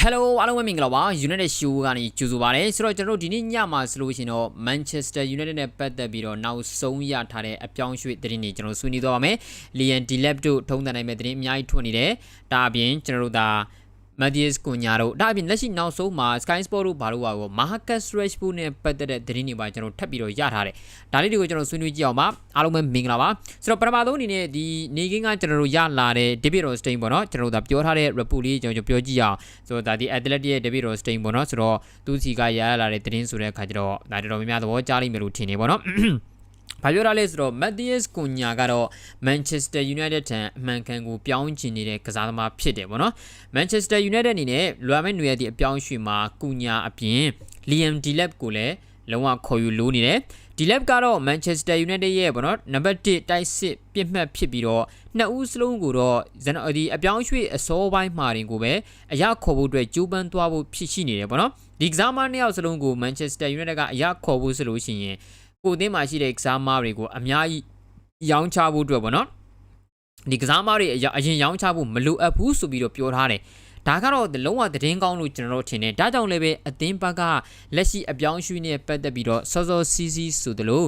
Hello အားလုံးပဲမင်္ဂလာပါ United Show ကနေကြိုဆိုပါရစေဆိုတော့ကျွန်တော်တို့ဒီနေ့ညမှာဆိုလို့ရှိရင်တော့ Manchester United နဲ့ပတ်သက်ပြီးတော့နောက်ဆုံးရထားတဲ့အပြောင်းအရွှေ့သတင်းတွေကျွန်တော်ဆွေးနွေးသွားပါမယ် Liam Delap တို့ထုံးတန်နိုင်မဲ့သတင်းအများကြီးထွက်နေတယ်ဒါအပြင်ကျွန်တော်တို့ဒါ Matthias Cunha တို့ဒါအပြင်လက်ရှိနောက်ဆုံးမှာ Sky Sport တို့ဘာလို့ပါကို Marcus Rashford နဲ့ပတ်သက်တဲ့သတင်းတွေပါကျွန်တော်ထပ်ပြီးတော့ရထားတယ်ဒါလေးတွေကိုကျွန်တော်ဆွေးနွေးကြည့်အောင်ပါအားလုံးပဲမင်္ဂလာပါဆိုတော့ပထမဆုံးအနေနဲ့ဒီနေကင်းကကျွန်တော်တို့ရလာတဲ့ David Rostein ပေါ့နော်ကျွန်တော်တို့ဒါပြောထားတဲ့ report လေးကျွန်တော်ပြောကြည့်အောင်ဆိုတော့ဒါဒီ Athletic ရဲ့ David Rostein ပေါ့နော်ဆိုတော့သူစီကရရလာတဲ့သတင်းဆိုတဲ့အခါကျတော့ဒါတော်တော်များများသဘောကျလိမ့်မယ်လို့ထင်နေပေါ့နော် ဘာပြောရလဲဆိုတော့ Matthias Cunha ကတော့ Manchester United ထံအမှန်ကန်ကိုပြောင်းချင်နေတဲ့ကစားသမားဖြစ်တယ်ပေါ့နော် Manchester United အနေနဲ့လွာမဲနွေရသည့်အပြောင်းအရွှေ့မှာ Cunha အပြင် Liam Delap ကိုလည်းလုံးဝခေါ်ယူလိုနေတယ် Delap ကတော့ Manchester United ရဲ့ပေါ့နော်နံပါတ်1တိုက်စစ်ပြစ်မှတ်ဖြစ်ပြီးတော့နှစ်ဦးစလုံးကိုတော့ဇန်ဒီအပြောင်းအရွှေ့အစောပိုင်းမှာတင်ကိုပဲအရခေါ်ဖို့အတွက်ကြိုးပမ်းသွားဖို့ဖြစ်ရှိနေတယ်ပေါ့နော်ဒီကစားမနှစ်ယောက်စလုံးကို Manchester United ကအရခေါ်ဖို့ဆိုလို့ရှိရင် ကိုအသင်းမှာရှိတဲ့ကစားမားတွေကိုအများကြီးရောင်းချဖို့အတွက်ပေါ့နော်ဒီကစားမားတွေအရအရင်ရောင်းချဖို့မလိုအပ်ဘူးဆိုပြီးတော့ပြောထားတယ်ဒါကတော့လုံးဝသတင်းကောင်းလို့ကျွန်တော်တို့ထင်တယ်ဒါကြောင့်လည်းပဲအသင်းဘက်ကလက်ရှိအပြောင်းအရွှေ့နဲ့ပတ်သက်ပြီးတော့စောစောစီးစီးဆိုသလို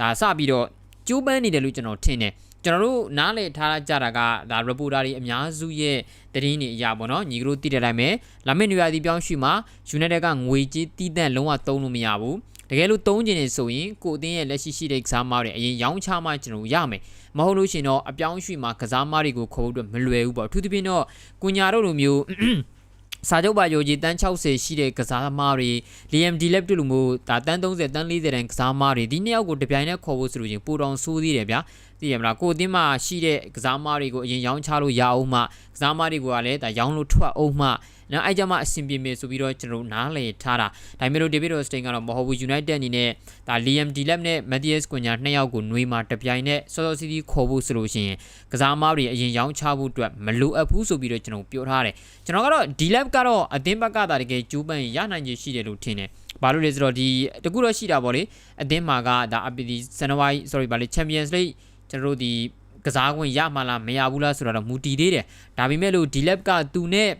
ဒါစပြီးတော့ကျိုးပန်းနေတယ်လို့ကျွန်တော်ထင်တယ်ကျွန်တော်တို့နားလည်ထားကြတာကဒါ reporter တွေအများစုရဲ့သတင်းတွေအရာပေါ့နော်ညီကတို့သိတဲ့အတိုင်းပဲလာမင်းနွေရာသီပြောင်းရွှေ့မှာ United ကငွေကြေးတီးတန့်လုံးဝသုံးလို့မရဘူး တကယ်လို့သုံးကျင်နေဆိုရင်ကိုအသင်းရဲ့လက်ရှိရှိတဲ့ကစားမားတွေအရင်ရောင်းချမှကျွန်တော်ရမယ်မဟုတ်လို့ရှင်တော့အပြောင်းအရွှေ့မှာကစားမားတွေကိုခေါ်ဖို့အတွက်မလွယ်ဘူးပေါ့အထူးသဖြင့်တော့ကုညာတို့လိုမျိုးစာချုပ်ပါယိုကြီးတန်း60ရှိတဲ့ကစားသမားတွေ Liam Delap တို့လိုမျိုးဒါတန်း30တန်း40တန်းကစားသမားတွေဒီနှစ်ယောက်ကိုတပြိုင်တည်းခေါ်ဖို့ဆိုလို့ချင်းပိုတောင်ဆိုးသေးတယ်ဗျာသိရမလားကိုအသင်းမှာရှိတဲ့ကစားသမားတွေကိုအရင်ရောင်းချလို့ရအောင်မှကစားသမားတွေကလည်းဒါရောင်းလို့ထွက်အောင်မှ နော်အဲ့ကြမှာအဆင်ပြေမယ်ဆိုပြီးတော့ကျွန်တော်နားလည်ထားတာဒါပေမဲ့လို့ David Rostein ကတော့မဟုတ်ဘူး United အနေနဲ့ဒါ Liam Delap နဲ့ Matthias Cunha နှစ်ယောက်ကိုနှွေးမှာတပြိုင်တည်းစောစောစီးစီးခေါ်ဖို့ဆိုလို့ရှိရင်ကစားသမားတွေအရင်ရောင်းချဖို့အတွက်မလိုအပ်ဘူးဆိုပြီးတော့ကျွန်တော်ပြောထားတယ်ကျွန်တော်ကတော့ Delap ကတော့အသင်းဘက်ကသာတကယ်ကျိုးပန်းရနိုင်ခြေရှိတယ်လို့ထင်တယ်ဘာလို့လဲဆိုတော့ဒီတကူတော့ရှိတာပေါ့လေအသင်းမှာကဒါအပီဒီဇန်နဝါရီ sorry ဗာလေ Champions League ကျွန်တော်တို့ဒီကစားခွင့်ရမှလားမရဘူးလားဆိုတော့မူတည်သေးတယ်ဒါပေမဲ့လို့ Delap ကသူနဲ့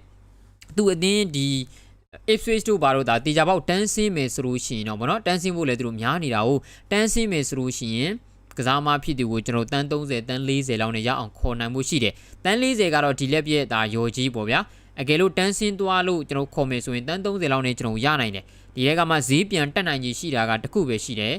သူအသင်းဒီ Ipswich တို့ဘာလို့ဒါတေချာပေါက်တန်းစင်းမယ်ဆိုလို့ရှိရင်တော့ဗောနော်တန်းစင်းဖို့လည်းသူတို့များနေတာဟုတ်တန်းစင်းမယ်ဆိုလို့ရှိရင်ကစားမဖြစ်သူကိုကျွန်တော်တန်း30တန်း40လောက်နဲ့ရအောင်ခေါ်နိုင်မှုရှိတယ်တန်း40ကတော့ဒီလက်ပြည့်ဒါရော်ကြီးပေါ့ဗျာအကယ်လို့တန်းစင်းသွားလို့ကျွန်တော်ခေါ်မယ်ဆိုရင်တန်း30လောက်နဲ့ကျွန်တော်ရနိုင်တယ်ဒီရဲကမှဈေးပြန်တက်နိုင်ကြီးရှိတာကတခုပဲရှိတယ်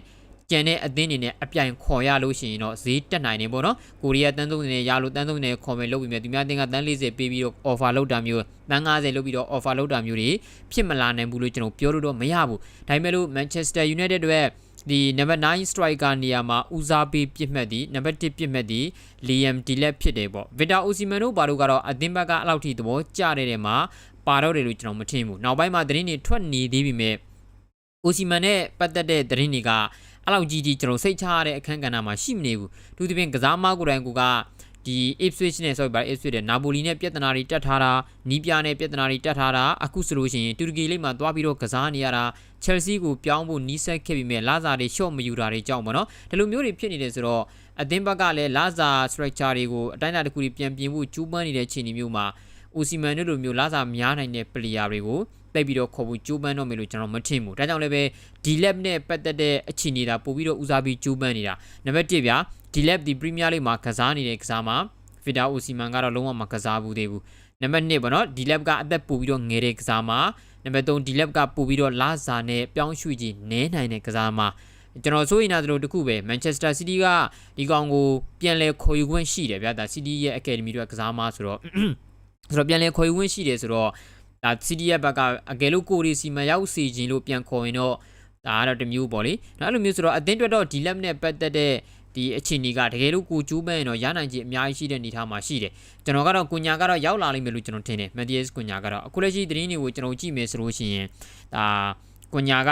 ကျန်တဲ့အသင်းတွေနဲ့အပြိုင်ခေါ်ရလို့ရှိရင်တော့ဈေးတက်နိုင်နေပေါ့နော်ကိုရီးယားတန်းသုံးနေရလို့တန်းသုံးနေခေါ်မယ်လုပ်ပြီးမြဲသူများအသင်းကတန်း40ပေးပြီးတော့ offer လုပ်တာမျိုးတန်း90လုပ်ပြီးတော့ offer လုပ်တာမျိုးတွေဖြစ်မလာနိုင်ဘူးလို့ကျွန်တော်ပြောလို့တော့မရဘူးဒါပေမဲ့လို့ Manchester United တွေဒီ number 9 striker နေရာမှာဦးစားပေးပြစ်မှတ်ဒီ number 1ပြစ်မှတ်ဒီ Liam Delap ဖြစ်တယ်ပေါ့ Victor Osimhen တို့ဘာလို့ကတော့အသင်းဘက်ကအလောက်ထိသဘောကျတဲ့တဲ့မှာပါတော့တယ်လို့ကျွန်တော်မထင်ဘူးနောက်ပိုင်းမှာသတင်းတွေထွက်နေသေးပြီမဲ့အိုစီမန်နဲ့ပတ်သက်တဲ့သတင်းတွေက အဲ့လောက်ကြီးကြီးကျွန်တော်စိတ်ချရတဲ့အခန်းကဏ္ဍမှာရှိမနေဘူးသူဒီပြင်ကစားမကိုယ်တိုင်ကဒီ Ipswich နဲ့ဆိုပြီးပါ Ipswich နဲ့နာပိုလီနဲ့ပြဿနာတွေတက်ထားတာနီးပြနဲ့ပြဿနာတွေတက်ထားတာအခုဆိုလို့ရှိရင်တူရကီလိမ့်မှာသွားပြီးတော့ကစားနေရတာ Chelsea ကိုပြောင်းဖို့နီးစပ်ခဲ့ပြီးမြဲလာဇာတွေ short မယူတာတွေကြောင့်ပေါ့နော်ဒီလိုမျိုးတွေဖြစ်နေတယ်ဆိုတော့အသင်းဘက်ကလည်းလာဇာ structure တွေကိုအတိုင်းအတာတစ်ခုပြန်ပြင်ဖို့ကြိုးပမ်းနေတဲ့ခြေအနေမျိုးမှာအိုစီမန်တို့လိုမျိုးလာဇာများနိုင်တဲ့ player တွေကို တိတ်ပြီးတော့ခေါ်ဖို့ကြိုးပမ်းတော့မယ်လို့ကျွန်တော်မထင်ဘူးဒါကြောင့်လည်းပဲ D-Lab နဲ့ပတ်သက်တဲ့အခြေအနေတာပို့ပြီးတော့ဦးစားပြီးကြိုးပမ်းနေတာနံပါတ်1ဗျာ D-Lab ဒီ Premier League မှာကစားနေတဲ့ကစားမှာ Vida Osimhen ကတော့လုံးဝမကစားဘူးသေးဘူးနံပါတ်2ပေါ့နော် D-Lab ကအသက်ပို့ပြီးတော့ငယ်တဲ့ကစားမှာနံပါတ်3 D-Lab ကပို့ပြီးတော့လာဇာနဲ့ပြောင်းရွှေ့ကြီးနဲနိုင်တဲ့ကစားမှာကျွန်တော်ဆိုရင်တော့တခုပဲ Manchester City ကဒီကောင်ကိုပြန်လဲခေါ်ယူခွင့်ရှိတယ်ဗျာဒါ City ရဲ့ Academy တွေကစားမှာဆိုတော့ဆိုတော့ပြန်လဲခေါ်ယူခွင့်ရှိတယ်ဆိုတော့ ဒါ City ရဲ့ဘက်ကအကယ်လို့ကိုရီစီမန်ရောက်စီခြင်းလို့ပြန်ခေါ်ရင်တော့ဒါကတော့တမျိုးပေါ့လေနော်အဲ့လိုမျိုးဆိုတော့အသင်းတွက်တော့ဒီလက်နဲ့ပတ်သက်တဲ့ဒီအခြေအနေကတကယ်လို့ကိုကျူးပန်းရင်တော့ရနိုင်ခြင်းအများကြီးရှိတဲ့အနေအထားမှာရှိတယ်ကျွန်တော်ကတော့ကုညာကတော့ရောက်လာလိမ့်မယ်လို့ကျွန်တော်ထင်တယ်မက်ဒီယက်စ်ကုညာကတော့အခုလက်ရှိသတင်းတွေကိုကျွန်တော်ကြည့်မယ်ဆိုလို့ရှိရင်ဒါကွန်ညာက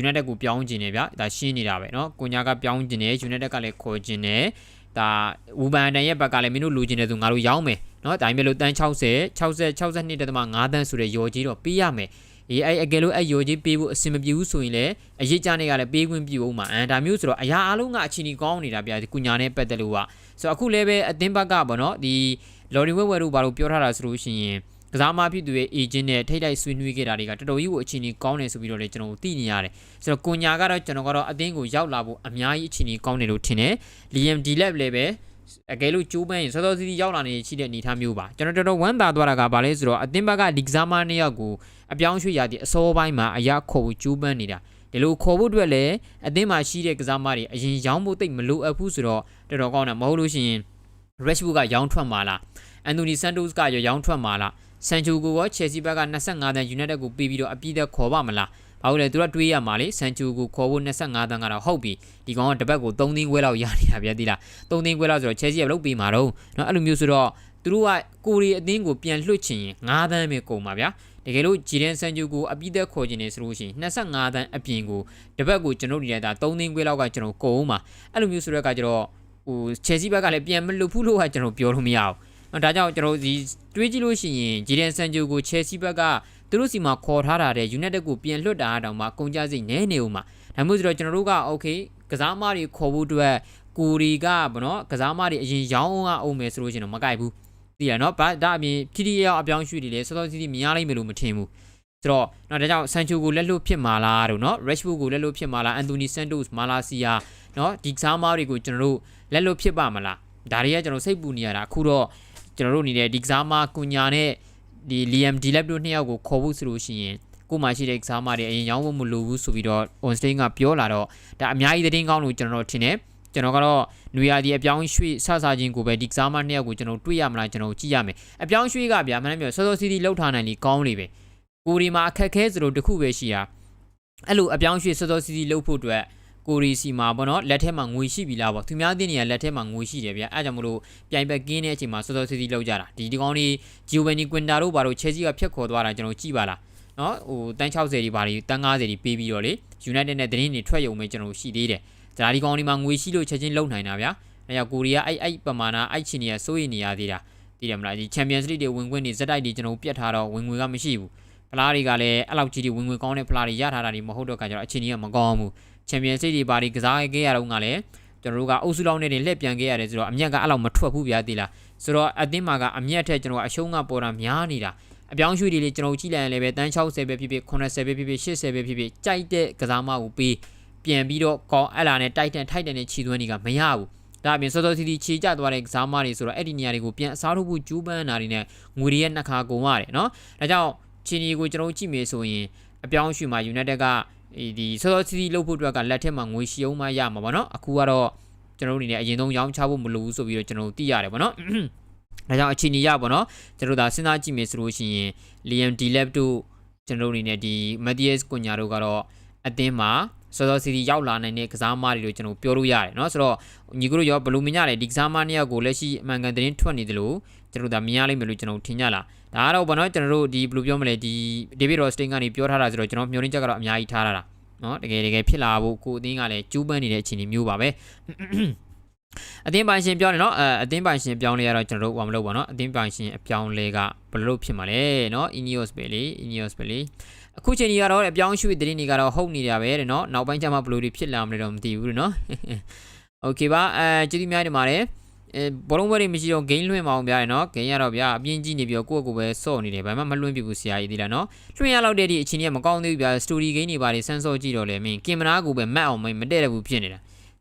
United ကိုပြောင်းကျင်နေဗျဒါရှင်းနေတာပဲเนาะကွန်ညာကပြောင်းကျင်နေ United ကလည်းခေါ်ကျင်နေဒါဝူဘန်တန်ရဲ့ဘက်ကလည်းမင်းတို့လိုချင်တယ်ဆိုငါတို့ရောင်းမယ် เนาะဒါပေမဲ့လို့တန်း60 60 62.5တန်းဆိုတဲ့ရော်ကြီးတော့ပေးရမယ် အေးအဲ့အကယ်လို့အဲ့ယောကြီးပေးဖို့အဆင်မပြေဘူးဆိုရင်လည်းအရေးကြနေကလည်းပေးခွင့်ပြုအောင်မှာအဲဒါမျိုးဆိုတော့အရာအလုံးကအချင်းကြီးကောင်းနေတာဗျာဒီကုညာနဲ့ပတ်သက်လို့ကဆိုတော့အခုလည်းပဲအသင်းဘက်ကပေါ့နော်ဒီလော်ရီဝဲဝဲတို့ဘာလို့ပြောထားတာဆိုလို့ရှိရင်ကစားမဖြစ်သူရဲ့ agent နဲ့ထိတ်တိုက်ဆွေးနွေးခဲ့တာတွေကတော်တော်ကြီးကိုအချင်းကြီးကောင်းတယ်ဆိုပြီးတော့လည်းကျွန်တော်သိနေရတယ်ဆိုတော့ကုညာကတော့ကျွန်တော်ကတော့အသင်းကိုရောက်လာဖို့အများကြီးအချင်းကြီးကောင်းတယ်လို့ထင်တယ် Liam Delap လည်းပဲ အကယ်လို့ကျိုးပန်းရင်စောစောစီးစီးရောက်လာနေရှိတဲ့အနေအထားမျိုးပါကျွန်တော်တော်တော်ဝမ်းသာသွားတာကဘာလဲဆိုတော့အသင်းဘက်ကဒီကစားမနှစ်ယောက်ကိုအပြောင်းရွှေ့ရတဲ့အစောပိုင်းမှာအရာခေါ်ဖို့ကျိုးပန်းနေတာဒီလိုခေါ်ဖို့အတွက်လည်းအသင်းမှာရှိတဲ့ကစားမတွေအရင်ရောင်းဖို့တိတ်မလိုအပ်ဘူးဆိုတော့တော်တော်ကောင်းတယ်မဟုတ်လို့ရှိရင် Rashford ကရောင်းထွက်မှာလားအန်တိုနီဆန်တိုစ်ကရောရောင်းထွက်မှာလားဆန်ချိုကိုရောချယ်ဆီဘက်က25တန်း United ကိုပေးပြီးတော့အပြည့်သက်ခေါ်ပါမလား ။ဘာလို့လဲသူကတွေးရမှာလေဆန်ချူကိုခေါ်ဖို့25တန်းကတော့ဟုတ်ပြီ။ဒီကောင်ကတပတ်ကို3သိန်းခွဲလောက်ရနေတာဗျာတိလား။3သိန်းခွဲလောက်ဆိုတော့ချဲစီကလုတ်ပေးမှာတော့နော်အဲ့လိုမျိုးဆိုတော့သူတို့ကကိုရီအသင်းကိုပြန်လွှတ်ချင်ရင်9တန်းပဲကုန်ပါဗျာ။တကယ်လို့ဂျီဒန်ဆန်ဂျူကိုအပိသက်ခေါ်ခြင်းနေဆိုလို့ရှိရင်25တန်းအပြင်ကိုတပတ်ကိုကျွန်တော်တို့နေတာ3သိန်းခွဲလောက်ကကျွန်တော်ကုန်အောင်ပါအဲ့လိုမျိုးဆိုတဲ့အခါကျတော့ဟိုချယ်ဆီဘက်ကလည်းပြန်မလွတ်ဘူးလို့ကကျွန်တော်ပြောလို့မရဘူး။ဒါကြောင့်ကျွန်တော်ဒီတွေးကြည့်လို့ရှိရင်ဂျီဒန်ဆန်ဂျူကိုချယ်ဆီဘက်က သူတို့စီမှာခေါ်ထားတာတဲ့ United ကိုပြန်လွှတ်တာတောင်မှကုန်ကြစိတ်နဲနေဦးမှာ။ဒါမှမဟုတ်ဆိုတော့ကျွန်တော်တို့က okay ကစားမတွေခေါ်ဖို့အတွက်ကိုရီကဘောနော်ကစားမတွေအရင်ရောင်းအောင်အောင်မယ်ဆိုလို့ရှိရင်တော့မကိုက်ဘူး။သိရနော်။ဘာဒါအပြင်ထိထိရောက်အပြောင်းရွှေ့တွေလည်းစောစောစီးစီးမြင်ရလိမ့်မယ်လို့မထင်ဘူး။ဆိုတော့နော်ဒါကြောင့်ဆန်ချိုကိုလက်လွတ်ဖြစ်မှာလားတို့နော် Rashford ကိုလက်လွတ်ဖြစ်မှာလားအန်တိုနီဆန်တိုစ်မာလာစီယာနော်ဒီကစားမတွေကိုကျွန်တော်တို့လက်လွတ်ဖြစ်ပါမလားဒါတွေကကျွန်တော်စိတ်ပူနေရတာအခုတော့ကျွန်တော်တို့အနေနဲ့ဒီကစားမကုညာနဲ့ ဒီ Liam Delap တို့နှစ်ယောက်ကိုခေါ်ဖို့ဆိုလို့ရှိရင်ကိုမှရှိတဲ့ကစားမတွေအရင်ရောင်းဖို့မလိုဘူးဆိုပြီးတော့ on stage ကပြောလာတော့ဒါအများကြီးသတင်းကောင်းလို့ကျွန်တော်တို့ထင်တယ်ကျွန်တော်ကတော့နွေရာသီအပြောင်းရွှေ့ဆဆချင်းကိုပဲဒီကစားမနှစ်ယောက်ကိုကျွန်တော်တွေ့ရမလားကျွန်တော်ကြည့်ရမယ်အပြောင်းရွှေ့ကဗျာမနှမျိုးစောစောစီးစီးလှုပ်ထားနိုင်လीကောင်းလေပဲကိုရီမှာအခက်ခဲဆိုလို့တခုပဲရှိတာအဲ့လိုအပြောင်းရွှေ့စောစောစီးစီးလှုပ်ဖို့အတွက် ကိုရီစီမှာပေါ့နော်လက်ထဲမှာငွေရှိပြီလားပေါ့သူများသိနေရလက်ထဲမှာငွေရှိတယ်ဗျအဲကြောင့်မလို့ပြိုင်ဘက်ကင်းတဲ့အချိန်မှာစောစောစီးစီးလောက်ကြတာဒီဒီကောင်းလေးဂျီယိုဗန်နီကွင်တာတို့ဘာလို့ချဲစီကဖျက်ခေါ်သွားတာကျွန်တော်ကြည့်ပါလားနော်ဟိုတန်း60ဒီဘာတွေတန်း90ဒီပေးပြီးတော့လေ United နဲ့သတင်းတွေထွက်ရုံပဲကျွန်တော်ရှိသေးတယ်ဒါဒီကောင်းလေးမှာငွေရှိလို့ချက်ချင်းလုံနိုင်တာဗျာအဲကြောင့်ကိုရီးယားအဲ့အဲ့ပမာဏအဲ့ချင်နေရစိုးရိမ်နေရသေးတာသိတယ်မလားဒီ Champions League တွေဝင်ခွင့်တွေဇက်တိုက်တွေကျွန်တော်ပြတ်ထားတော့ဝင်ငွေကမရှိဘူးဖလားတွေကလည်းအဲ့လောက်ကြီးတွေဝင်ငွေကောင်းတဲ့ဖလားတွေရထားတာတွေမဟုတ်တော့ကကြတော့အချိန်ကြီးကမကောင်းဘူး ချန်ပီယံစ်တွေဘာတွေကစားခဲ့ရတော့ကလည်းကျွန်တော်တို့ကအုပ်စုလောက်နဲ့လှည့်ပြန်ခဲ့ရတယ်ဆိုတော့အမျက်ကအဲ့လောက်မထွက်ဘူးဗျာတိလားဆိုတော့အသင်းမှာကအမျက်ထက်ကျွန်တော်အရှုံးကပေါ်တာများနေတာအပြောင်းရွှေ့တွေလေကျွန်တော်ကြည့်လိုက်ရင်လည်းပဲတန်း60ပဲဖြစ်ဖြစ်80ပဲဖြစ်ဖြစ်80ပဲဖြစ်ဖြစ်ကြိုက်တဲ့ကစားမကိုပေးပြန်ပြီးတော့ကောင်းအဲ့လာနဲ့တိုက်တန်ထိုက်တန်နဲ့ခြီသွင်းတွေကမရဘူးဒါအပြင်စောစောစီစီခြေကျသွားတဲ့ကစားမတွေဆိုတော့အဲ့ဒီနေရာတွေကိုပြန်အစားထိုးဖို့ကျူးပန်းတာတွေနဲ့ငွေတွေရဲ့နှစ်ခါကုန်ရတယ်နော်ဒါကြောင့်ချီနီကိုကျွန်တော်ကြည့်မယ်ဆိုရင်အပြောင်းရွှေ့မှာ United က ဒီစောစောစီစီလှုပ်ဖို့အတွက်ကလက်ထက်မှာငွေရှီအောင်မှရမှာပေါ့နော်အခုကတော့ကျွန်တော်တို့အနေနဲ့အရင်ဆုံးရောင်းချဖို့မလိုဘူးဆိုပြီးတော့ကျွန်တော်တို့သိရတယ်ပေါ့နော်ဒါကြောင့်အချိန်ကြီးရပါတော့ကျွန်တော်ဒါစဉ်းစားကြည့်မယ်ဆိုလို့ရှိရင် Liam Delap တို့ကျွန်တော်တို့အနေနဲ့ဒီ Matthias Cunha တို့ကတော့အသင်းမှာစောစောစီစီရောက်လာနိုင်တဲ့ကစားမတွေလို့ကျွန်တော်ပြောလို့ရတယ်เนาะဆိုတော့ညီကတို့ရောဘယ်လိုမြင်ကြလဲဒီကစားမနှစ်ယောက်ကိုလက်ရှိအမှန်ကန်သတင်းထွက်နေတယ်လို့ကျွန်တော်ဒါမြင်ရလိမ့်မယ်လို့ကျွန်တော်ထင်ကြလား ဒါကတော့ဘာလို့ကျွန်တော်တို့ဒီဘယ်လိုပြောမလဲဒီ David Rothstein ကနေပြောထားတာဆိုတော့ကျွန်တော်မျှော်လင့်ချက်ကတော့အများကြီးထားတာလားနော်တကယ်တကယ်ဖြစ်လာဖို့ကိုအသင်းကလည်းကြိုးပမ်းနေတဲ့အခြေအနေမျိုးပါပဲအသင်းပိုင်ရှင်ပြောနေနော်အအသင်းပိုင်ရှင်ပြောင်းလဲရတော့ကျွန်တော်တို့ဘာမလုပ်ပါနော်အသင်းပိုင်ရှင်အပြောင်းလဲကဘယ်လိုဖြစ်မှာလဲနော် Ineos ပဲလေ Ineos ပဲလေအခုချိန်ကြီးကတော့အပြောင်းရွှေ့တဲ့နေကတော့ဟုတ်နေတာပဲတဲ့နော်နောက်ပိုင်းကျမှဘယ်လိုတွေဖြစ်လာမလဲတော့မသိဘူးတဲ့နော် Okay ပါအဲကျေးဇူးများတင်ပါတယ် အဲဘောလုံးပွဲတွေမရှိတော့ gain လွှင့်မအောင်ဗျာရနော် gain ရတော့ဗျာအပြင်းကြီးနေပြီးတော့ကိုယ့်ကိုယ်ပဲစော့နေတယ်ဘာမှမလွှင့်ပြဘူးဆရာကြီးဒီလားနော်လွှင့်ရလောက်တဲ့ဒီအချိန်ကြီးကမကောင်းသေးဘူးဗျာ story gain တွေပါတွေစမ်းစော့ကြည့်တော့လေမင်းကင်မရာကိုပဲမတ်အောင်မတည့်ရဘူးဖြစ်နေတာ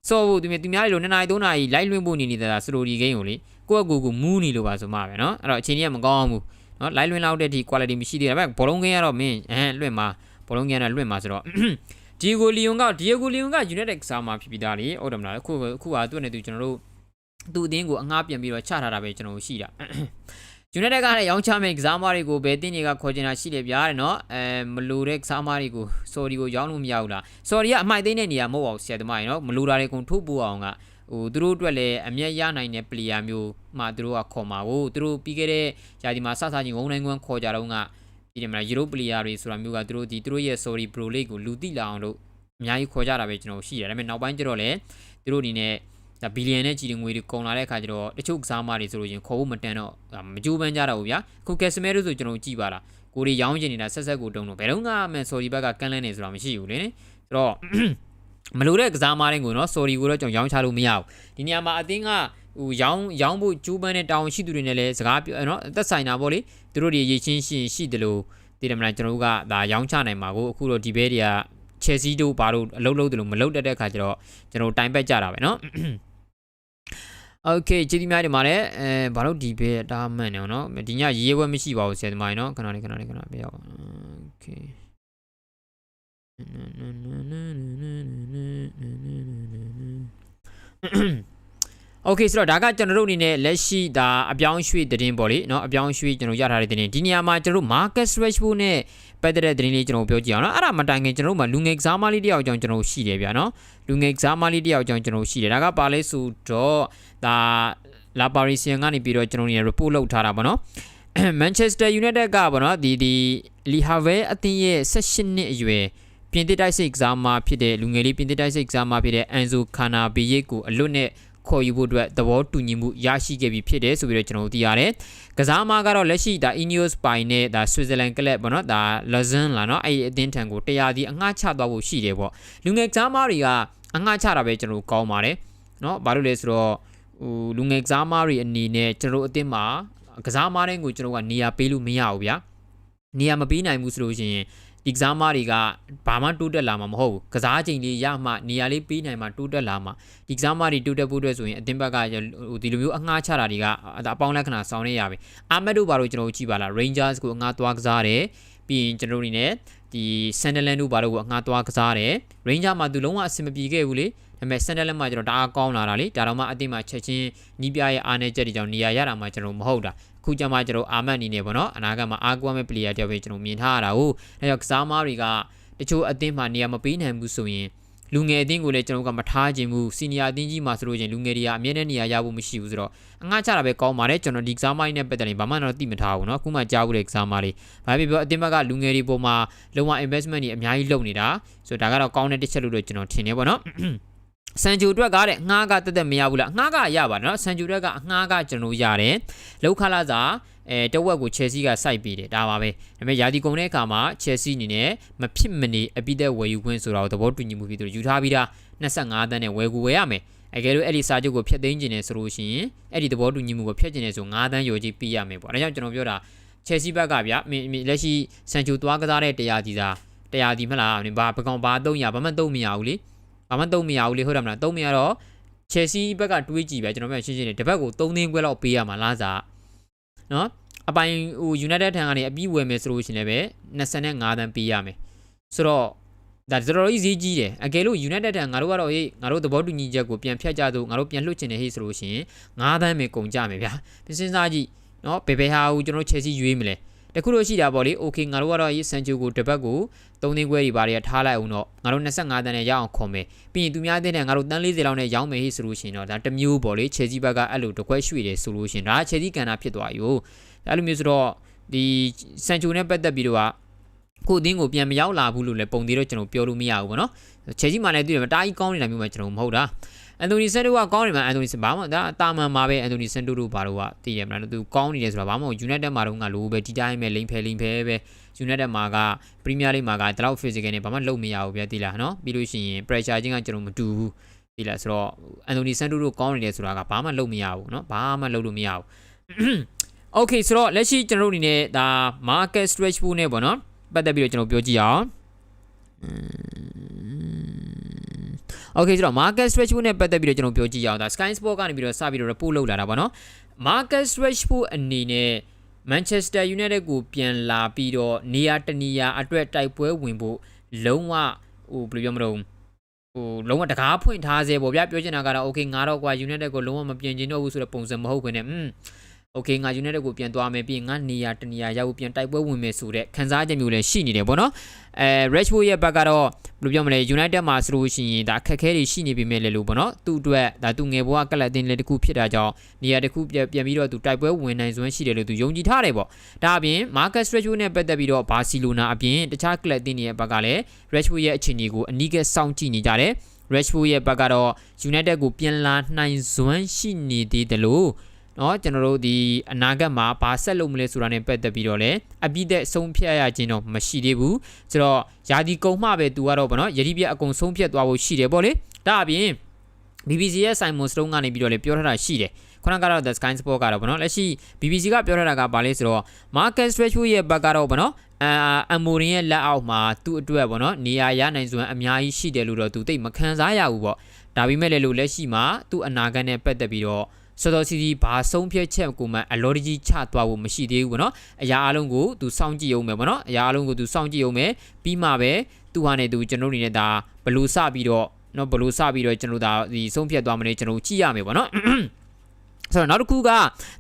စော့ဖို့သူများသူများတွေလို2နာရီ3နာရီ live လွှင့်ဖို့နေနေတာ story gain ကိုလေကိုယ့်ကိုယ်ကိုမူးနေလို့ပါဆိုမှပဲနော်အဲ့တော့အချိန်ကြီးကမကောင်းဘူးနော် live လွှင့်လောက်တဲ့ဒီ quality မရှိသေးတာဗျဘောလုံး gain ကတော့မင်းအဲလွှင့်မှာဘောလုံးကန်ကလွင့်မှာဆိုတော့ဒီဂိုလီယွန်ကဒီဂိုလီယွန်က United ကစားမှာဖြစ်ပြီးသားလေဟုတ်တယ်မလားအခုအခုကသူ့နဲ့သူကျွန်တော်တို့ သူ့အသင်းကိုအငှားပြန်ပြီးတော့ချထားတာပဲကျွန်တော်ရှိတာ United ကလည်းရောင်းချမဲ့ကစားမတွေကိုဘယ်တင်းတွေကခေါ်ချင်တာရှိတယ်ဗျာတဲ့နော်အဲမလိုတဲ့ကစားမတွေကို sorry ကိုရောင်းလို့မရဘူးလား sorry ကအမိုက်သိမ်းတဲ့နေရာမဟုတ်ပါဘူးဆရာသမားရေနော်မလိုတာတွေကုန်ထုတ်ပို့အောင်ကဟိုသူတို့အတွက်လည်းအမျက်ရနိုင်တဲ့ player မျိုးမှသူတို့ကခေါ်မှာဟိုသူတို့ပြီးခဲ့တဲ့ယာဒီမှာစစချင်းဝုံနိုင်ကွန်းခေါ်ကြတော့ကဒီမှာယူရိုပလီယာတွေဆိုတာမျိုးကသူတို့ဒီသူတို့ရဲ့ sorry bro လေးကိုလူသိလာအောင်လို့အများကြီးခေါ်ကြတာပဲကျွန်တော်ရှိတယ်ဒါပေမဲ့နောက်ပိုင်းကျတော့လေသူတို့အနေနဲ့ ဒါဘီလီယံနဲ့ကြီးငွေတွေကုန်လာတဲ့အခါကျတော့တချို့ကစားမတွေဆိုလို့ရင်ခေါ်ဖို့မတန်တော့မကြိုးပမ်းကြတော့ဘူးဗျာခုကက်စမဲတို့ဆိုကျွန်တော်ကြည့်ပါလားကိုကိုရီရောင်းချင်နေတာဆက်ဆက်ကိုတုံးတော့ဘယ်တော့မှမဆော်ဒီဘက်ကကန့်လန့်နေဆိုတာမရှိဘူးလေဆိုတော့မလို့တဲ့ကစားမားတွေကိုနော်ဆော်ဒီကိုတော့ကျွန်တော်ရောင်းချလို့မရဘူးဒီနေရာမှာအသင်းကဟိုရောင်းရောင်းဖို့ကျူးပန်းတဲ့တောင်းရှိသူတွေနဲ့လည်းစကားပြောနော်သက်ဆိုင်တာပေါ့လေသူတို့တွေရေချင်းရှိရှိတယ်လို့တည်တယ်မလားကျွန်တော်တို့ကဒါရောင်းချနိုင်မှာကိုအခုတော့ဒီဘဲတွေကချယ်ဆီတို့ဘာလို့အလုပ်လုပ်တယ်လို့မလုပ်တတ်တဲ့ခါကျတော့ကျွန်တော်တိုင်ပက်ကြတာပဲနော် โอเคကျေးဇူးများတင်ပါတယ်အဲဘာလို့ဒီဘဲတားမှန်နေအောင်နော်ဒီညရေးဝဲမရှိပါဘူးဆယ်သမားကြီးနော်ခဏလေးခဏလေးခဏပေးရအောင်โอเค โอเคဆိုတော့ဒါကကျွန်တော်တို့အနေနဲ့လက်ရှိဒါအပြောင်းရွှေ့သတင်းပေါ့လေเนาะအပြောင်းရွှေ့ကျွန်တော်ရထားတဲ့သတင်းဒီနေရာမှာကျွန်တော်တို့ market stretch ဖို့နဲ့ ပတ်သက်တဲ့သတင်းလေးကျွန်တော်ပြောကြည့်အောင်နော်အဲ့ဒါမတိုင်ခင်ကျွန်တော်တို့မှာလူငယ်ကစားမလေးတယောက်အကြောင်းကျွန်တော်ရှိတယ်ဗျာနော်လူငယ်ကစားမလေးတယောက်အကြောင်းကျွန်တော်ရှိတယ်ဒါကပါလဲဆိုတော့ဒါလာပါရီစီယန်ကနေပြီးတော့ကျွန်တော်နေ report လုပ်ထားတာဗောနော်မန်ချက်စတာယူနိုက်တက်ကဗောနော်ဒီဒီလီဟာဗဲအသင်းရဲ့16နှစ်အရွယ်ပြင်သစ်တိုက်စိတ်ကစားမဖြစ်တဲ့လူငယ်လေးပြင်သစ်တိုက်စိတ်ကစားမဖြစ်တဲ့အန်ဇိုခါနာဘီယစ်ကိုအလွတ်နဲ့ ခေါ်ယူဖို့အတွက်သဘောတူညီမှုရရှိခဲ့ပြီဖြစ်တယ်ဆိုပြီးတော့ကျွန်တော်တို့သိရတယ်။ကစားမကတော့လက်ရှိဒါ Ineos ပိုင်နဲ့ဒါ Switzerland Club ပေါ့နော်ဒါ Lausanne လာနော်အဲ့ဒီအသင်းထံကိုတရားဒီအငှားချသွားဖို့ရှိတယ်ပေါ့။လူငယ်ကစားမတွေကအငှားချတာပဲကျွန်တော်တို့ကောင်းပါတယ်။နော်ဘာလို့လဲဆိုတော့ဟိုလူငယ်ကစားမတွေအနေနဲ့ကျွန်တော်တို့အသင်းမှာကစားမားတိုင်းကိုကျွန်တော်ကနေရာပေးလို့မရဘူးဗျာနေရာမပေးနိုင်ဘူးဆိုလို့ရှိရင် ဒီကစားမားတွေကဘာမှတိုးတက်လာမှာမဟုတ်ဘူးကစားချိန်လေးရမှနေရာလေးပေးနိုင်မှတိုးတက်လာမှာဒီကစားမားတွေတိုးတက်ဖို့အတွက်ဆိုရင်အတင်းဘက်ကဟိုဒီလိုမျိုးအငှားချတာတွေကအပေါင်းလက္ခဏာဆောင်နေရပြီအာမက်တို့ဘာလို့ကျွန်တော်ကြည့်ပါလား Rangers ကိုအငှားသွားကစားတယ်ပြီးရင်ကျွန်တော်တို့နေနဲ့ဒီ Sunderland တို့ဘာလို့ကိုအငှားသွားကစားတယ် Ranger မှာသူလုံးဝအဆင်မပြေခဲ့ဘူးလေဒါပေမဲ့ Sunderland မှာကျွန်တော်တအားကောင်းလာတာလေဒါတော့မှအတင်းမှာချက်ချင်းနီးပြရဲ့အားနည်းချက်တွေကြောင့်နေရာရတာမှကျွန်တော်မဟုတ်တာ ခုကျမှကျွန်တော်အာမတ်အနေနဲ့ပေါ့နော်အနာဂတ်မှာအားကိုးမဲ့ player တယောက်ပဲကျွန်တော်မြင်ထားရတာဟုတ်အဲကြောင့်ကစားမားတွေကတချို့အသင်းမှာနေရာမပေးနိုင်ဘူးဆိုရင်လူငယ်အသင်းကိုလည်းကျွန်တော်ကမထားခြင်းဘူးစီနီယာအသင်းကြီးမှာဆိုလို့ချင်းလူငယ်တွေကအမြဲတမ်းနေရာရဖို့မရှိဘူးဆိုတော့အငှားချတာပဲကောင်းပါတယ်ကျွန်တော်ဒီကစားမားကြီးနဲ့ပတ်သက်ရင်ဘာမှတော့သိမထားဘူးเนาะအခုမှကြားဘူးတဲ့ကစားမားလေးဘာဖြစ်ပြောအသင်းဘက်ကလူငယ်တွေပေါ်မှာလုံဝ investment တွေအများကြီးလုပ်နေတာဆိုတော့ဒါကတော့ကောင်းတဲ့တစ်ချက်လို့တော့ကျွန်တော်ထင်တယ်ပေါ့နော်ဆ န်ဂျူအတွက်ကတဲ့ငှားကတက်တက်မရဘူးလားငှားကရပါနော်ဆန်ဂျူအတွက်ကအငှားကကျွန်တော်ရတယ်လောက်ခလာစာအဲတဝက်ကိုချယ်ဆီကစိုက်ပြီးတယ်ဒါပါပဲဒါပေမဲ့ယာဒီကုံတဲ့အခါမှာချယ်ဆီအနေနဲ့မဖြစ်မနေအပိသက်ဝယ်ယူခွင့်ဆိုတာကိုသဘောတူညီမှုပြီးသူယူထားပြီးသား25တန်းနဲ့ဝယ်ကူဝယ်ရမယ်အကယ်လို့အဲ့ဒီစာချုပ်ကိုဖျက်သိမ်းခြင်းနဲ့ဆိုလို့ရှိရင်အဲ့ဒီသဘောတူညီမှုကိုဖျက်ခြင်းနဲ့ဆို9တန်းရော်ကြီးပေးရမယ်ပေါ့ဒါကြောင့်ကျွန်တော်ပြောတာချယ်ဆီဘက်ကဗျာလက်ရှိဆန်ချိုသွားကစားတဲ့တရားဒီသာတရားဒီမလားဘာပကောင်ဘာ300ဘာမှ3မရဘူးလေ ဘာမှ3မရဘူးလေဟုတ်တယ်မလား3မရတော့ချယ်ဆီဘက်ကတွေးကြည့်ပဲကျွန်တော်ပြောရှင်းရှင်းလေးတစ်ဘက်ကို3သိန်းခွဲလောက်ပေးရမှာလားစားနော်အပိုင်ဟို United ထံကနေအပြီးဝယ်မယ်ဆိုလို့ရှိရင်လည်း25တန်းပေးရမယ်ဆိုတော့ဒါတော်တော်ကြီးဈေးကြီးတယ်အကယ်လို့ United ထံငါတို့ကတော့ဟေးငါတို့သဘောတူညီချက်ကိုပြန်ဖြတ်ကြသို့ငါတို့ပြန်လွှတ်ချင်တယ်ဟေးဆိုလို့ရှိရင်9တန်းပဲကုန်ကြမယ်ဗျာစဉ်းစားကြည့်နော်ဘယ်ဘယ်ဟာကိုကျွန်တော် Chelsea ရွေးမလဲ တခုလို့ရှိတာပေါ့လေ okay ငါတို့ကတော့ရေးဆန်ချူကိုတစ်ပတ်ကို3သိန်းခွဲတွေပါတွေကထားလိုက်အောင်တော့ငါတို့25တန်းနဲ့ရအောင်ခွန်မယ်ပြီးရင်သူများတဲ့နဲ့ငါတို့တန်း40လောက်နဲ့ရောင်းမယ်ဟိဆိုလို့ရှိရင်တော့ဒါတစ်မျိုးပေါ့လေ Chelsea ဘက်ကအဲ့လိုတကွက်ရွှေ့တယ်ဆိုလို့ရှိရင်ဒါ Chelsea ကန်တာဖြစ်သွားယူအဲ့လိုမျိုးဆိုတော့ဒီဆန်ချူနဲ့ပတ်သက်ပြီးတော့ကိုအင်းကိုပြန်မရောက်လာဘူးလို့လည်းပုံသေးတော့ကျွန်တော်ပြောလို့မရဘူးပေါ့နော်ချယ်ဆီမှလည်းတွေ့တယ်တာကြီးကောင်းနေတာမျိုးမှကျွန်တော်မဟုတ်တာ အန်တိုနီဆန်တိုကကောင်းနေမှာအန်တိုနီဘာမှဒါတာမန်မှာပဲအန်တိုနီဆန်တိုတို့ဘာလို့ကတည်တယ်မလားသူကောင်းနေတယ်ဆိုတာဘာမှမဟုတ် United မှာတော့ငါလိုပဲဒီတိုင်းပဲလိမ့်ဖဲလိမ့်ဖဲပဲ United မှာက Premier League မှာကဒီလောက် physical နဲ့ဘာမှလုပ်မရဘူးဗျာတိလားနော်ပြီးလို့ရှိရင် pressure ချင်းကကျွန်တော်မတူဘူးတိလားဆိုတော့အန်တိုနီဆန်တိုတို့ကောင်းနေတယ်ဆိုတာကဘာမှလုပ်မရဘူးเนาะဘာမှလုပ်လို့မရဘူး Okay ဆိုတော့လက်ရှိကျွန်တော်တို့အနေနဲ့ဒါ market stretch ဖို့နဲ့ပေါ့နော်ပတ်သက်ပြီးတော့ကျွန်တော်ပြောကြည့်အောင် Okay ဆိုတော့ market stretch ဖို့နဲ့ပတ်သက်ပြီးတော့ကျွန်တော်ပြောကြည့်အောင်ဒါ Sky Sport ကနေပြီးတော့စပြီးတော့ report လုပ်လာတာပေါ့နော် market stretch ဖို့အနေနဲ့ Manchester United ကိုပြန်လာပြီးတော့နေရာတနေရာအတွက်တိုက်ပွဲဝင်ဖို့လုံးဝဟိုဘယ်လိုပြောမလို့ဟိုလုံးဝတကားဖွင့်ထားစေပေါ့ဗျာပြောချင်တာကတော့ okay ငါတော့ကွာ United ကိုလုံးဝမပြင်ချင်တော့ဘူးဆိုတဲ့ပုံစံမဟုတ်ဘဲနဲ့อืม โอเคငါ United ကိုပြန်သွားမယ်ပြီးရင်ငါနေရာတနေရာရောက်ပြန်တိုက်ပွဲဝင်မယ်ဆိုတဲ့ခံစားချက်မျိုးလည်းရှိနေတယ်ပေါ့နော်အဲ Rashford ရဲ့ဘက်ကတော့ဘယ်လိုပြောမလဲ United မှာဆိုလို့ရှိရင်ဒါအခက်အခဲတွေရှိနေပြီမဲ့လေလို့ပေါ့နော်သူ့အတွက်ဒါသူငယ်ဘဝကလပ်တင်လေးတစ်ခုဖြစ်တာကြောင့်နေရာတစ်ခုပြန်ပြီးတော့သူတိုက်ပွဲဝင်နိုင်စွမ်းရှိတယ်လို့သူယုံကြည်ထားတယ်ပေါ့ဒါအပြင် Marcus Rashford နဲ့ပတ်သက်ပြီးတော့ဘာစီလိုနာအပြင်တခြားကလပ်တင်တွေရဲ့ဘက်ကလည်း Rashford ရဲ့အခြေအနေကိုအနီးကပ်စောင့်ကြည့်နေကြတယ် Rashford ရဲ့ဘက်ကတော့ United ကိုပြန်လာနိုင်စွမ်းရှိနေသေးတယ်လို့ နော်ကျွန်တော်တို့ဒီအနာဂတ်မှာဘာဆက်လုပ်မလဲဆိုတာ ਨੇ ပတ်သက်ပြီးတော့လည်းအပြည့်သက်ဆုံးဖြတ်ရခြင်းတော့မရှိသေးဘူးဆိုတော့ယာဒီကုံမှပဲသူကတော့ဗောနော်ယတိပြအကုန်ဆုံးဖြတ်သွားဖို့ရှိတယ်ဗောလေဒါအပြင် BBC ရဲ့ Simon Stone ကနေပြီးတော့လည်းပြောထားတာရှိတယ်ခုနကတော့ The Sky Sport ကတော့ဗောနော်လက်ရှိ BBC ကပြောထားတာကဘာလဲဆိုတော့ Marcus Rashford ရဲ့ဘက်ကတော့ဗောနော်အာအမိုရင်ရဲ့လက်အောက်မှာသူ့အတွက်ပေါ့နော်နေရာရနိုင်စွမ်းအများကြီးရှိတယ်လို့တော့သူသိမခံစားရဘူးပေါ့ဒါပေမဲ့လည်းလို့လက်ရှိမှာသူ့အနာဂတ်နဲ့ပတ်သက်ပြီးတော့ စောစောစီစီဘာဆုံးဖြတ်ချက်ကိုမှအလော်တကြီးချသွားဖို့မရှိသေးဘူးဗောနော်အရာအလုံးကိုသူစောင့်ကြည့်အောင်မယ်ဗောနော်အရာအလုံးကိုသူစောင့်ကြည့်အောင်မယ်ပြီးမှပဲသူဟာနဲ့သူကျွန်တော်အနေနဲ့ဒါဘလို့စပြီးတော့နော်ဘလို့စပြီးတော့ကျွန်တော်ဒါဒီဆုံးဖြတ်သွားမလဲကျွန်တော်ကြည့်ရမယ်ဗောနော်ဆိုတော့နောက်တစ်ခုက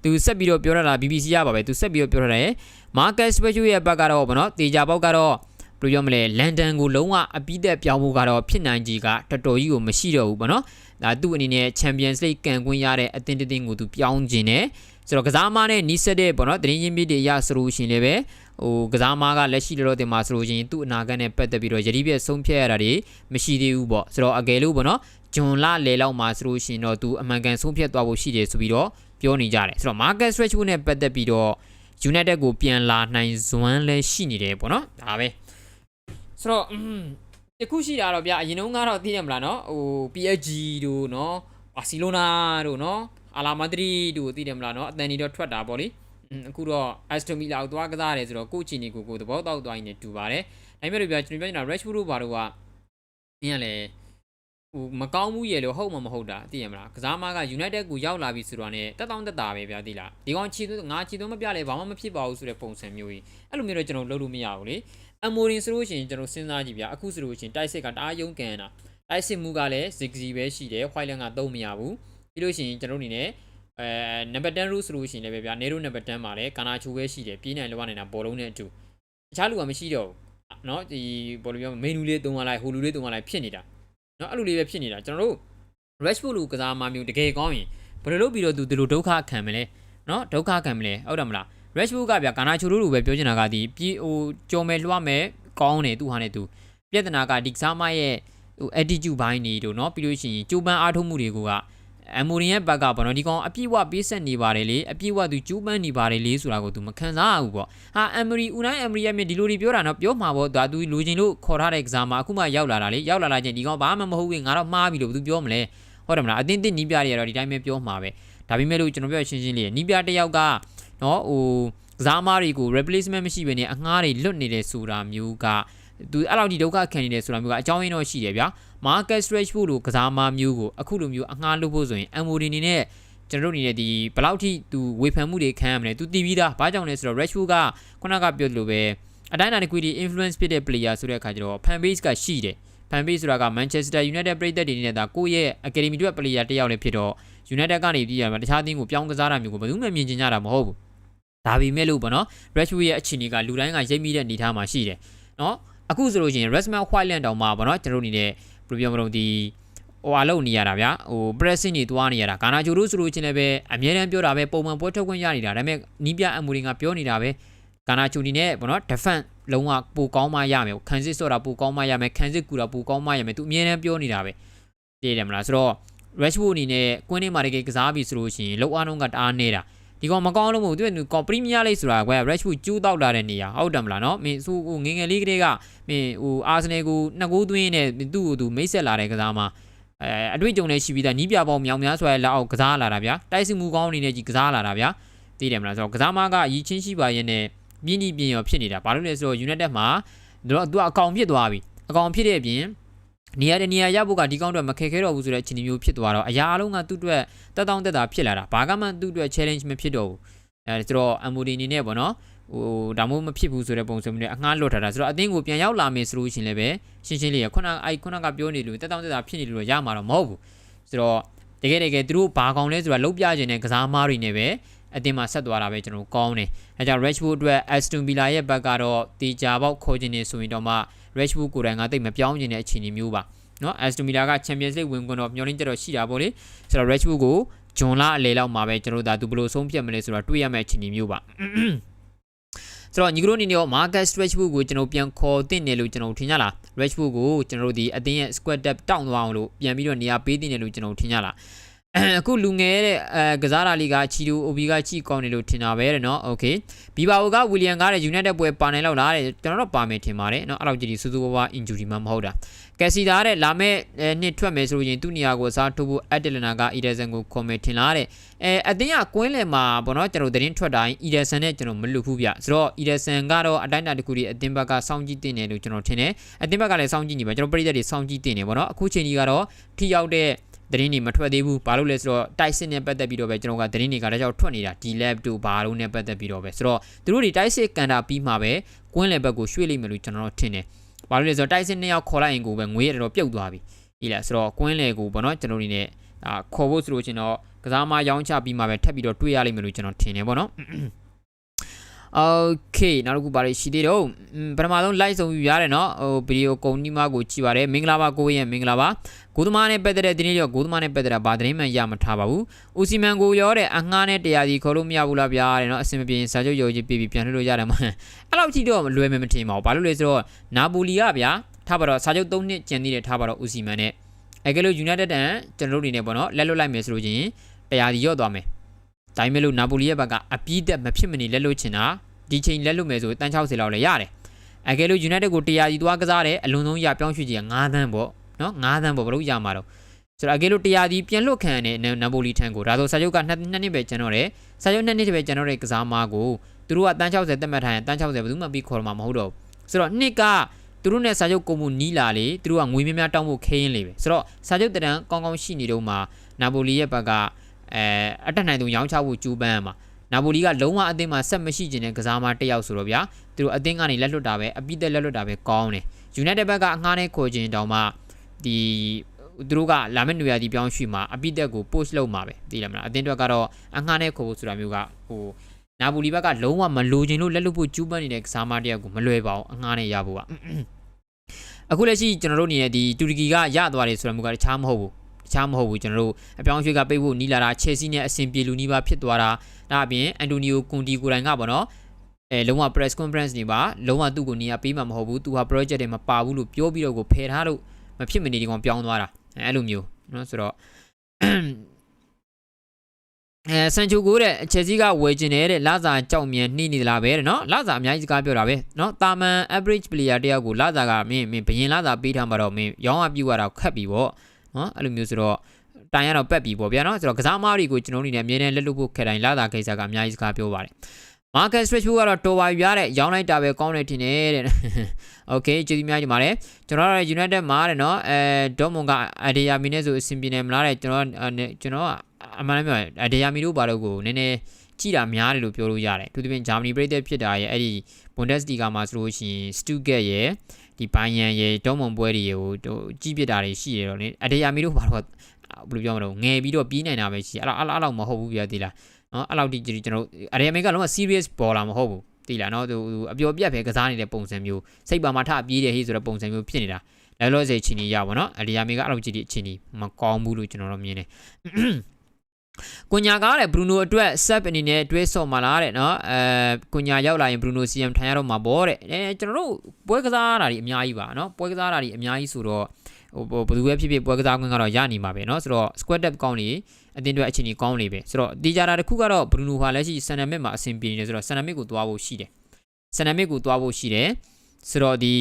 သူဆက်ပြီးတော့ပြောရတာ BBC ရပါပဲသူဆက်ပြီးတော့ပြောရတယ် Marcus Special ရဲ့ဘက်ကတော့ဗောနော်တေချာပေါက်ကတော့ဘယ်လိုပြောမလဲလန်ဒန်ကိုလုံးဝအပိသက်ပြောင်းဖို့ကတော့ဖြစ်နိုင်ကြီးကတော်တော်ကြီးကိုမရှိတော့ဘူးဗောနော် ဒါသူ့အနေနဲ့ Champions League ကန်ကွင်းရတဲ့အသင်းတစ်သင်းကိုသူပြောင်းခြင်းနဲ့ဆိုတော့ကစားမနဲ့နီးစပ်တဲ့ဗောနော်တင်းချင်းပြည့်တွေရဆိုလို့ရှင်လည်းပဲဟိုကစားမကလက်ရှိလောတင်မှာဆိုလို့ရှင်သူ့အနာဂတ်နဲ့ပတ်သက်ပြီးတော့ယတိပြည့်ဆုံးဖြတ်ရတာတွေမရှိသေးဘူးပေါ့ဆိုတော့အကယ်လို့ဗောနော်ဂျွန်လာလေလောက်မှာဆိုလို့ရှင်တော့သူအမှန်ကန်ဆုံးဖြတ်သွားဖို့ရှိတယ်ဆိုပြီးတော့ပြောနေကြတယ်ဆိုတော့ Marcus Rashford နဲ့ပတ်သက်ပြီးတော့ United ကိုပြန်လာနိုင်စွမ်းလည်းရှိနေတယ်ပေါ့နော်ဒါပဲဆိုတော့ တခုရှိတာတော့ဗျာအရင်တုန်းကတော့သိတယ်မလားနော်ဟို PSG တို့နော်ဘာစီလိုနာတို့နော်အာလာမဒရီတို့သိတယ်မလားနော်အတန်ကြီးတော့ထွက်တာပေါ့လေအခုတော့ Aston Villa ကိုသွားကစားတယ်ဆိုတော့ကိုချီနီကိုကိုသဘောတောက်သွားရင်တူပါတယ်ဒါပေမဲ့လို့ဗျာကျွန်တော်ပြောနေတာ Rashford တို့ဘာတို့ကနင်းရလဲဟိုမကောင်းဘူးရေလို့ဟုတ်မှမဟုတ်တာသိရမလားကစားမက United ကိုရောက်လာပြီဆိုတော့ ਨੇ တက်တောင်းတက်တာပဲဗျာသိလားဒီကောင်ချီသွင်းငါချီသွင်းမပြလဲဘာမှမဖြစ်ပါဘူးဆိုတဲ့ပုံစံမျိုးကြီးအဲ့လိုမျိုးတော့ကျွန်တော်လုပ်လို့မရဘူးလေ အမိုရင်ဆိုလို့ရှိရင်ကျွန်တော်စဉ်းစားကြည့်ဗျာအခုဆိုလို့ရှိရင်တိုက်စစ်ကတအားယုံကန်တာတိုက်စစ်မှုကလည်းဇစ်စီပဲရှိတယ် white line ကသုံးမရဘူးပြီးလို့ရှိရင်ကျွန်တော်အနေနဲ့အဲနံပါတ်10 rule ဆိုလို့ရှိရင်လည်းဗျာနေရိုနံပါတ်10မှာလည်းကာနာချူပဲရှိတယ်ပြေးနိုင်လောက်နေတာဘောလုံးနဲ့အတူတခြားလူကမရှိတော့ဘူးเนาะဒီဘောလုံးပြောမေနူလေးသုံးမလိုက်ဟိုလူလေးသုံးမလိုက်ဖြစ်နေတာเนาะအဲ့လိုလေးပဲဖြစ်နေတာကျွန်တော်တို့ Rashford လူကစားမမျိုးတကယ်ကောင်းရင်ဘယ်လိုလုပ်ပြီးတော့သူဒီလိုဒုက္ခခံမလဲเนาะဒုက္ခခံမလဲဟုတ်တယ်မလား Rashford ကဗျာကာနာချိုလိုလိုပဲပြောချင်တာကဒီပြေဟိုကြော်မယ်လွှတ်မယ်ကောင်းတယ်သူဟာနဲ့သူပြဿနာကဒီကစားမရဲ့ဟို attitude ဘိုင်းနေတို့เนาะပြီးလို့ရှိရင်ကြိုးပမ်းအားထုတ်မှုတွေက အမိုရင်ရဲ့ဘက်ကပေါ့နော်ဒီကောင်အပြည့်ဝပေးဆက်နေပါတယ်လေအပြည့်ဝသူကျူးပန်းနေပါတယ်လေဆိုတာကိုသူမခံစားရဘူးပေါ့ဟာအမရီဦးနိုင်အမရီရဲ့မြဒီလိုတွေပြောတာနော်ပြောမှာပေါ့ဒါသူလူချင်းလို့ခေါ်ထားတဲ့ကစားမှာအခုမှရောက်လာတာလေရောက်လာလာချင်းဒီကောင်ဘာမှမဟုတ်ဘူးငါတော့မှားပြီလို့သူပြောမလဲဟုတ်တယ်မလားအတင်းတင်းနီးပြတွေကတော့ဒီတိုင်းပဲပြောမှာပဲဒါပေမဲ့လို့ကျွန်တော်ပြောရှင်းရှင်းလေးနီးပြတစ်ယောက်က နော်ဟိုကစားမားတွေကို replacement မရှိဘဲနဲ့အငှားတွေလွတ်နေတယ်ဆိုတာမျိုးကသူအဲ့လောက်ဒီဒုက္ခခံနေတယ်ဆိုတာမျိုးကအကြောင်းရင်းတော့ရှိတယ်ဗျာ Marcus Rashford လိုကစားမမျိုးကိုအခုလိုမျိုးအငှားလုပ်ဖို့ဆိုရင် Amory အနေနဲ့ကျွန်တော်တို့အနေနဲ့ဒီဘယ်လောက်ထိသူဝေဖန်မှုတွေခံရမလဲသူတည်ပြီးသားဘာကြောင့်လဲဆိုတော့ Rashford ကခုနကပြောသလိုပဲအတိုင်းအတာတစ်ခုဒီ influence ဖြစ်တဲ့ player ဆိုတဲ့အခါကျတော့ fan base ကရှိတယ် fan base ဆိုတာက Manchester United ပြည်သက်တွေနေတဲ့ဒါကိုယ့်ရဲ့ academy တွေ player တယောက်လည်းဖြစ်တော့ United ကနေပြည်ရမှာတခြားသင်းကိုပြောင်းကစားတာမျိုးကိုဘယ်သူမှမြင်ကျင်ကြတာမဟုတ်ဘူး ဒါပေမဲ့လို့ပေါ့နော် Rashford ရဲ့အခြေအနေကလူတိုင်းကရိပ်မိတဲ့အနေအထားမှာရှိတယ်နော်အခုဆိုလို့ရှိရင် Rasmus Hojlund တောင်မှပေါ့နော်ကျွန်တော်တို့အနေနဲ့ဘယ်လိုပြောမလို့ဒီဟိုအလုပ်နေရတာဗျာဟို pressing တွေတွားနေရတာဂါနာဂျိုတို့ဆိုလို့ချင်းလည်းပဲအများတန်းပြောတာပဲပုံမှန်ပွဲထုတ်ခွင့်ရနေတာဒါပေမဲ့နီးပြအမူတွေကပြောနေတာပဲဂါနာဂျိုဒီနဲ့ပေါ့နော် defense လုံးဝပိုကောင်းမှရမယ်ခံစစ်ဆော့တာပိုကောင်းမှရမယ်ခံစစ်ကူတာပိုကောင်းမှရမယ်သူအများတန်းပြောနေတာပဲတည်တယ်မလားဆိုတော့ Rashford အနေနဲ့ကွင်းထဲမှာတကယ်ကစားပြီဆိုလို့ရှိရင်လောက်အားလုံးကတအားနေတာ ဒီကောင်မကောင်းလို့မဟုတ်သူကကောပရီးမီးယားလိဆိုတာကွယ် Rashford ကျူးတောက်လာတဲ့နေရာဟုတ်တယ်မလားနော်မင်းဟိုငငယ်လေးကလေးကမင်းဟိုအာဆနယ်ကိုနှစ်ကိုးသွင်းနဲ့သူ့ကိုသူမိတ်ဆက်လာတဲ့ကစားမှာအဲအတွေ့အကြုံနဲ့ရှိပြီးသားနီးပြပေါင်းမြောင်များဆိုရလက်အောက်ကစားလာတာဗျာတိုက်စစ်မှုကောင်းအနေနဲ့ကြီးကစားလာတာဗျာသိတယ်မလားဆိုတော့ကစားမကရည်ချင်းရှိပါရဲ့နဲ့ပြင်းပြင်းပြင်းရောဖြစ်နေတာဘာလို့လဲဆိုတော့ United မှာတော့သူကအကောင်ဖြစ်သွားပြီအကောင်ဖြစ်တဲ့အပြင် နေရာတနေရာရဖို့ကဒီကောင်းတော့မခဲခဲတော့ဘူးဆိုတဲ့အခြေအနေမျိုးဖြစ်သွားတော့အရာအလုံးကသူ့အတွက်တက်တောင့်တက်တာဖြစ်လာတာဘာကမှသူ့အတွက် challenge မဖြစ်တော့ဘူးအဲဆိုတော့ MOD အနေနဲ့ပေါ့နော်ဟိုဒါမှမဖြစ်ဘူးဆိုတဲ့ပုံစံမျိုးနဲ့အငှားလွတ်ထားတာဆိုတော့အသင်းကိုပြန်ရောက်လာမယ်ဆိုလို့ရှိရင်လည်းပဲရှင်းရှင်းလေးခုနအိုက်ခုနကပြောနေလို့တက်တောင့်တက်တာဖြစ်နေလို့ရမှာတော့မဟုတ်ဘူးဆိုတော့တကယ်တကယ်သူတို့ဘာကောင်လဲဆိုတာလုံးပြခြင်းနဲ့ကစားမားတွေနဲ့ပဲအတင်းမှာဆက်သွားတာပဲကျွန်တော်ကောင်းတယ်။အဲကြောင့် Rashford အတွက် Aston Villa ရဲ့ဘက်ကတော့တေချာပေါက်ခေါ်ခြင်းနေဆိုရင်တော့မှ Rashford ကိုယ်တိုင်ကတိတ်မပြောင်းခြင်းတဲ့အခြေအနေမျိုးပါ။နော် Aston Villa က Champions League ဝင်ခွင့်တော့မျှော်လင့်ချက်တော့ရှိတာပေါ့လေ။ဆိုတော့ Rashford ကိုဂျွန်လာအလေလောက်မှာပဲကျွန်တော်တို့ဒါသူဘယ်လိုဆုံးဖြတ်မလဲဆိုတော့တွေးရမယ့်အခြေအနေမျိုးပါ။ဆိုတော့ညီကတို့အနေနဲ့ရော Marcus Rashford ကိုကျွန်တော်ပြန်ခေါ်တင်တယ်လို့ကျွန်တော်ထင်ကြလား Rashford ကိုကျွန်တော်တို့ဒီအသင်းရဲ့ squad depth တောင့်သွားအောင်လို့ပြန်ပြီးတော့နေရာပေးတင်တယ်လို့ကျွန်တော်ထင်ကြလား အခုလူငယ်တဲ့အဲကစားတာလီကချီတူ OB ကချီကောင်းနေလို့ထင်တာပဲတဲ့နော်โอเคဘီဘာအိုကဝီလီယံကတဲ့ United ပွဲပါနေလောက်လားတဲ့ကျွန်တော်တော့ပါမယ်ထင်ပါတယ်နော်အဲ့လောက်ကြီးဒီစူးစူးဝါးဝါ injury မှမဟုတ်တာကက်စီတာတဲ့လာမဲ့နှစ်ထွက်မယ်ဆိုရင်သူ့နေရာကိုအစားထိုးဖို့အက်တလနာက Ederson ကိုခေါ်မယ်ထင်လားတဲ့အဲအတင်းကကွင်းလယ်မှာဘောနော်ကျွန်တော်သတင်းထွက်တိုင်း Ederson နဲ့ကျွန်တော်မလွတ်ဘူးဗျဆိုတော့ Ederson ကတော့အတိုင်းအတာတစ်ခုဒီအတင်းဘက်ကစောင့်ကြည့်တင်တယ်လို့ကျွန်တော်ထင်တယ်အတင်းဘက်ကလည်းစောင့်ကြည့်နေပါကျွန်တော်ပြည်သက်တွေစောင့်ကြည့်တင်တယ်ဘောနော်အခုချိန်ကြီးကတော့ထိရောက်တဲ့ သတင်းတွေမထွက်သေးဘူးဘာလို့လဲဆိုတော့တိုက်စစ်နဲ့ပတ်သက်ပြီးတော့ပဲကျွန်တော်ကသတင်းတွေကလည်းကြောက်ထွက်နေတာ D lab တို့ဘာလို့နဲ့ပတ်သက်ပြီးတော့ပဲဆိုတော့သူတို့တွေတိုက်စစ်ကန်တာပြီးမှပဲကွင်းလယ်ဘက်ကိုရွှေ့လိမ့်မယ်လို့ကျွန်တော်ထင်တယ်ဘာလို့လဲဆိုတော့တိုက်စစ်နှစ်ယောက်ခေါ်လိုက်ရင်ကိုပဲငွေရတော့ပြုတ်သွားပြီဒီလားဆိုတော့ကွင်းလယ်ကိုပေါ့နော်ကျွန်တော်တို့နေအာခေါ်ဖို့ဆိုလို့ရှင်တော့ကစားမရောင်းချပြီးမှပဲထပ်ပြီးတော့တွေ့ရလိမ့်မယ်လို့ကျွန်တော်ထင်တယ်ပေါ့နော် Okay နောက်တစ်ခုပါလေရှိသေးတော့ပထမဆုံး like ဆုံးယူရတယ်နော်ဟိုဗီဒီယိုကုံနီမကိုကြည့်ပါတယ်မင်္ဂလာပါကိုရဲ့မင်္ဂလာပါကိုသမားနဲ့ပတ်သက်တဲ့ဒီနေ့တော့ကိုသမားနဲ့ပတ်သက်တာဘာသတင်းမှရမထားပါဘူးဦးစီမန်ကိုရောတဲ့အငှားနဲ့တရားစီခေါ်လို့မရဘူးလားဗျာတဲ့နော်အဆင်မပြေရင်စာချုပ်ရုပ်ကြီးပြပြီးပြန်လှည့်လို့ရတယ်မဟုတ်အဲ့လောက်ကြည့်တော့လွယ်မယ်မထင်ပါဘူးဘာလို့လဲဆိုတော့နာပိုလီကဗျာထားပါတော့စာချုပ်၃နှစ်ကျန်သေးတယ်ထားပါတော့ဦးစီမန်နဲ့အဲကဲလို့ United တန်ကျွန်တော်တို့အနေနဲ့ပေါ့နော်လက်လွတ်လိုက်မယ်ဆိုလို့ချင်းတရားစီရော့သွားမယ် ဒါပေမဲ့လို့နာပူလီရဲ့ဘက်ကအပြီးသက်မဖြစ်မနေလက်လွတ်ချင်တာဒီချိန်လက်လွတ်မယ်ဆိုတန်း60လောက်လည်းရတယ်။အဲကလေး United ကိုတရားစီသွားကစားတယ်အလွန်ဆုံးရပြောင်းရွှေ့ကြီးက9သန်းပေါ့နော်9သန်းပေါ့ဘလို့ရမှာတော့ဆိုတော့အကယ်လို့တရားဒီပြန်လွတ်ခံတဲ့နမ်ပိုလီထန်ကိုဒါဆိုစာချုပ်က2နှစ်ပဲကျန်တော့တယ်စာချုပ်2နှစ်ပဲကျန်တော့တဲ့ကစားမားကိုသူတို့ကတန်း60တက်မှတ်ထားရင်တန်း60ဘယ်သူမှပြီးခေါ်မှာမဟုတ်တော့ဘူးဆိုတော့နှစ်ကသူတို့နဲ့စာချုပ်ကုန်မှုနီးလာလေသူတို့ကငွေများများတောင်းဖို့ခဲရင်လေပဲဆိုတော့စာချုပ်တရန်ကောင်းကောင်းရှိနေတော့မှနာပိုလီရဲ့ဘက်က အဲအတက်နိုင်သူရောင်းချဖို့ကြိုးပမ်းမှာနာပိုလီကလုံးဝအသင်းမှာဆက်မရှိခြင်းတဲ့ကစားမတစ်ယောက်ဆိုတော့ဗျာသူတို့အသင်းကနေလက်လွတ်တာပဲအပိသက်လက်လွတ်တာပဲကောင်းတယ်ယူနိုက်တက်ဘက်ကအငှားနဲ့ခေါ်ခြင်းတောင်မှဒီသူတို့ကလာမယ့်နေရာဒီပြောင်းရွှေ့မှာအပိတက်ကို post လုပ်မှာပဲသိလားမလားအတင်းအတွက်ကတော့အငှားနဲ့ခေါ်ဖို့ဆိုတာမျိုးကဟိုနာပူလီဘက်ကလုံးဝမလိုချင်လို့လက်လွတ်ဖို့ကျူးပန်းနေတဲ့ကစားမတယောက်ကိုမလွယ်ပါဘူးအငှားနဲ့ရဖို့ကအခုလက်ရှိကျွန်တော်တို့နေတဲ့ဒီတူရကီကရသွားတယ်ဆိုတာမျိုးကတခြားမဟုတ်ဘူး တခြားမဟုတ်ဘူးကျွန်တော်တို့အပြောင်းအရွှေ့ကပိတ်ဖို့နီးလာတာချယ်ဆီနဲ့အဆင်ပြေလူနီးပါဖြစ်သွားတာဒါအပြင်အန်တိုနီယိုကွန်တီကိုယ်တိုင်ကပေါ့နော်အဲလုံးဝ press conference နေပါလုံးဝသူ့ကိုနေရာပေးမှာမဟုတ်ဘူးသူဟာ project တွေမပါဘူးလို့ပြောပြီးတော့ကိုဖယ်ထားလို့မဖြစ်မနေဒီကောင်ပြောင်းသွားတာအဲ့လိုမျိုးနော်ဆိုတော့အဲဆန်ချိုကိုတဲ့ချက်စီကဝယ်ကျင်တယ်တဲ့လာစာကြောက်မြန်နှိနေလားပဲတဲ့နော်လာစာအများကြီးစကားပြောတာပဲနော်တာမန် average player တယောက်ကိုလာစာကမင်းမင်းဘယင်လာစာပေးထားမှာတော့မင်းရောင်းအပြူရတာခက်ပြီပေါ့ နော်အဲ့လိုမျိုးဆိုတော့တိုင်ရတော့ပက်ပြီပေါ့ဗျာနော်ဆိုတော့ကစားမားတွေကိုကျွန်တော်အနေနဲ့အမြဲတမ်းလက်လွတ်ဖို့ခေတိုင်းလာတာကိစ္စကအများကြီးစကားပြောပါတယ် market switch ကတော့တော်ပါရတဲ့ရောင်းလိုက်တာပဲကောင်းတယ်ထင်တယ်တဲ့ okay ကျေးဇူးများကြီးပါတယ်ကျွန်တော်က United မှာတဲ့နော်အဲ Dortmund ကအဒီယာမီနဲ့ဆိုအဆင်ပြေနိုင်မလားတဲ့ကျွန်တော်ကျွန်တော်ကအမှန်တမ်းပြောရင်အဒီယာမီတို့ဘာလို့ကိုနည်းနည်းကြည်တာများတယ်လို့ပြောလို့ရတယ်သူတို့ပြင်ဂျာမနီပြည်သက်ဖြစ်တာရဲ့အဲ့ဒီ Bundesliga မှာဆိုလို့ရှိရင် Stuttgart ရဲ့ ဒီဘိုင်ယန်ရဲ့ဒေါမွန်ပွဲတွေကိုဟိုကြီးပစ်တာတွေရှိတယ်တော့လေအဒေယာမီတို့ဘာလို့ဘယ်လိုပြောမလို့ငယ်ပြီးတော့ပြီးနိုင်တာပဲရှိအဲ့လောက်အဲ့လောက်မဟုတ်ဘူးပြသေးလားနော်အဲ့လောက်ဒီကျွန်တော်အရေမေကလုံးဝ serious baller မဟုတ်ဘူးသိလားနော်သူအပျော်ပြက်ပဲကစားနေတဲ့ပုံစံမျိုးစိတ်ပါမထပြေးတယ်ဟေးဆိုတဲ့ပုံစံမျိုးဖြစ်နေတာလဲလို့စေချင်းကြီးရပါတော့အရေမေကအဲ့လောက်ကြည့်တဲ့အချင်းကြီးမကောင်းဘူးလို့ကျွန်တော်တို့မြင်တယ် ကွန်ညာကားတဲ့ဘရူနိုအတွက်ဆက်အနေနဲ့တွဲဆော့มาလားတဲ့နော်အဲကွန်ညာရောက်လာရင်ဘရူနိုစီယမ်ထိုင်ရတော့မှာပေါ့တဲ့အဲကျွန်တော်တို့ပွဲကစားတာတွေအများကြီးပါနော်ပွဲကစားတာတွေအများကြီးဆိုတော့ဟိုဘယ်သူပဲဖြစ်ဖြစ်ပွဲကစားခွင့်ကတော့ရနေမှာပဲเนาะဆိုတော့ squad depth ကောင်းနေအတင်းတွေအခြေအနေကောင်းနေပဲဆိုတော့ဒီကြတာတစ်ခုကတော့ Bruno ဟာလက်ရှိ center mid မှာအဆင်ပြေနေတယ်ဆိုတော့ center mid ကိုသွားဖို့ရှိတယ် center mid ကိုသွားဖို့ရှိတယ်ဆိုတော့ဒီ